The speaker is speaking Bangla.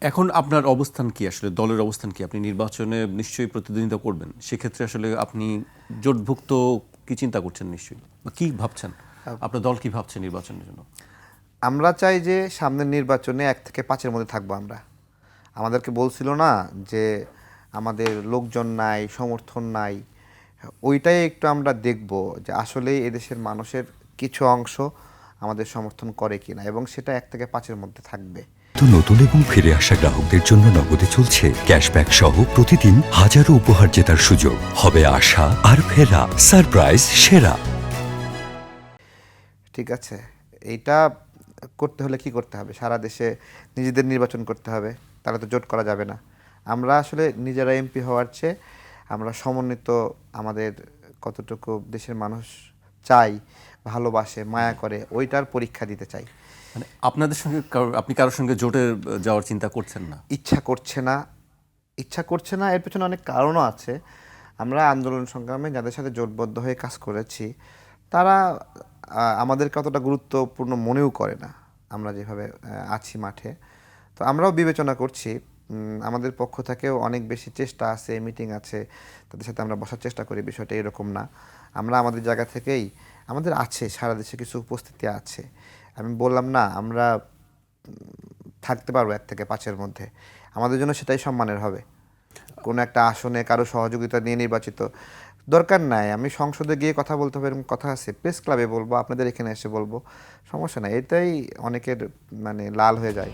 এখন আপনার অবস্থান কি? আসলে দলের অবস্থান কি? আপনি নির্বাচনে নিশ্চয়ই প্রতিদ্বন্দ্বিতা করবেন। সেক্ষেত্রে আসলে আপনি জোটভুক্ত কি চিন্তা করছেন নিশ্চয়ই? বা কি ভাবছেন? আপনার দল কি ভাবছে নির্বাচনের জন্য? আমরা চাই যে সামনের নির্বাচনে এক থেকে পাঁচের মধ্যে থাকব আমরা। আমাদেরকে বলছিল না যে আমাদের লোকজন নাই সমর্থন নাই। ওইটাই একটু আমরা দেখব যে আসলে এদেশের মানুষের কিছু অংশ আমাদের সমর্থন করে কি না এবং সেটা এক থেকে পাঁচের মধ্যে থাকবে। তো নতুন এবং ফিরে আসা গ্রাহকদের জন্য নগদে চলছে ক্যাশব্যাক সহ প্রতিদিন হাজারো উপহার জেতার সুযোগ। হবে আশা আর ফেরা, সারপ্রাইজ, সেরা। ঠিক আছে, এইটা করতে হলে কি করতে হবে? সারা দেশে নিজেদের নির্বাচন করতে হবে, তাহলে তো জোট করা যাবে না। আমরা আসলে নিজেরা এমপি হওয়ার চেয়ে আমরা সমন্বিত আমাদের কতটুকু দেশের মানুষ চাই ভালোবাসে, মায়া করে, ওইটার পরীক্ষা দিতে চাই। মানে আপনাদের সঙ্গে আপনি কারোর সঙ্গে জোটে যাওয়ার চিন্তা করছেন না? ইচ্ছা করছে না। ইচ্ছা করছে না এর পেছনে অনেক কারণও আছে। আমরা আন্দোলন সংগ্রামে যাদের সাথে জোটবদ্ধ হয়ে কাজ করেছি তারা আহ, আমাদেরকে অতটা গুরুত্বপূর্ণ মনেও করে না আমরা যেভাবে আছি মাঠে। তো আমরাও বিবেচনা করছি আমাদের পক্ষ থেকেও অনেক বেশি চেষ্টা আছে মিটিং আছে তাদের সাথে আমরা বসার চেষ্টা করি বিষয়টা এরকম না। আমরা আমাদের জায়গা থেকেই আমাদের আছে সারা দেশে কিছু উপস্থিতি আছে। আমি বললাম, না, আমরা থাকতে পারব এক থেকে পাঁচের মধ্যে। আমাদের জন্য সেটাই সম্মানের হবে। কোনো একটা আসনে কারও সহযোগিতা নিয়ে নির্বাচিত দরকার নাই। আমি সংসদে গিয়ে কথা বলতে হবে, এরকম কথা আছে। প্রেস ক্লাবে বলব, আপনাদের এখানে এসে বলব। সমস্যা নাই, এটাই অনেকের মানে লাল হয়ে যায়।